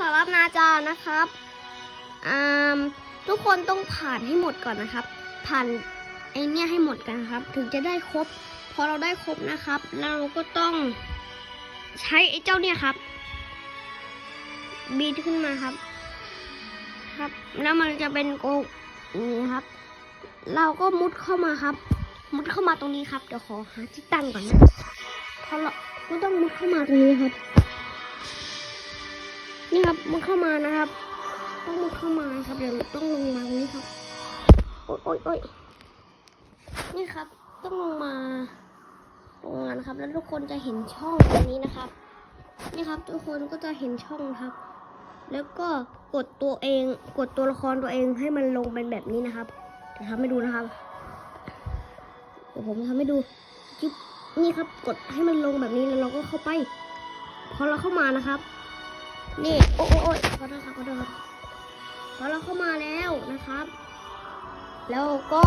สำหรับนาจานะครับอ่าทุกคนต้องผ่านให้หมดก่อนนะครับ ผ่านไอเนี้ยให้หมดกันครับ ถึงจะได้ครบ พอเราได้ครบนะครับ เราก็ต้องใช้ไอ้เจ้าเนี่ยครับบีทขึ้นมาครับ ครับ แล้วมันจะเป็นโกนี้ครับ เราก็มุดเข้ามาครับ มุดเข้ามาตรงนี้ครับ เดี๋ยวขอหาที่ตั้งก่อนนะเพราะเราก็ต้องมุดเข้ามาตรงนี้ครับ นี่ครับมุดเข้ามานะครับ ต้องมุดเข้ามาครับเดี๋ยวต้องลงมาตรงนี้ครับ โอ๊ยโอ๊ยโอ๊ยนี่ครับ ต้องลงมาลงมานะครับ แล้วทุกคนจะเห็นช่องตรงนี้นะครับ นี่ครับ ทุกคนก็จะเห็นช่องครับ แล้วก็กดตัวเอง กดตัวละครตัวเองให้มันลงเป็นแบบนี้นะครับเดี๋ยวทำให้ดูนะครับเดี๋ยวผมทำให้ดูจิ๊บนี่ครับ กดให้มันลงแบบนี้แล้วเราก็เข้าไป พอเราเข้ามานะครับ นี่โอ้โอ้โอ้ยขอโทษครับขอโทษครับพอเราเข้ามาแล้วนะครับ แล้วก็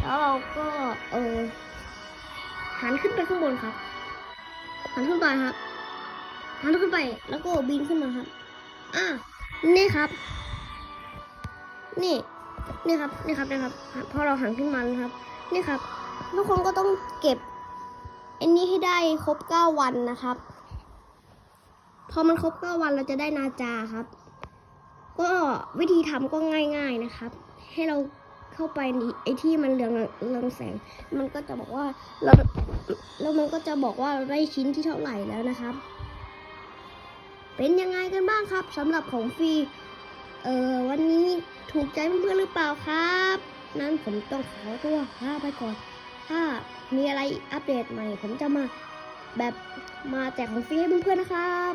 แล้วเราก็เออหันขึ้นไปข้างบนครับ หันขึ้นไปครับหันขึ้นไป แล้วก็บินขึ้นมาครับอ่านี่ครับ นี่นี่ครับนี่ครับนี่ครับพอเราหันขึ้นมาแล้วครับ นี่ครับ ทุกคนก็ต้องเก็บอันนี้ให้ได้ครบเก้าวันนะครับ อมันครบเก้าวันเราจะได้นาจาครับ ก็วิธีทำก็ง่าย ๆนะครับ ให้เราเข้าไปไอ้ที่มันเรืองเรืองแสง มันก็จะบอกว่าเราแล้วมันก็จะบอกว่าเราได้ชิ้นที่เท่าไหร่แล้วนะครับ เป็นยังไงกันบ้างครับสำหรับของฟรีเอ่อวันนี้ถูกใจเพื่อนๆหรือเปล่าครับ นั้นผมต้องขอตัวลาไปก่อน ถ้ามีอะไรอัปเดตใหม่ ผมจะมา แบบมาแจกของฟรีให้เพื่อนๆนะครับ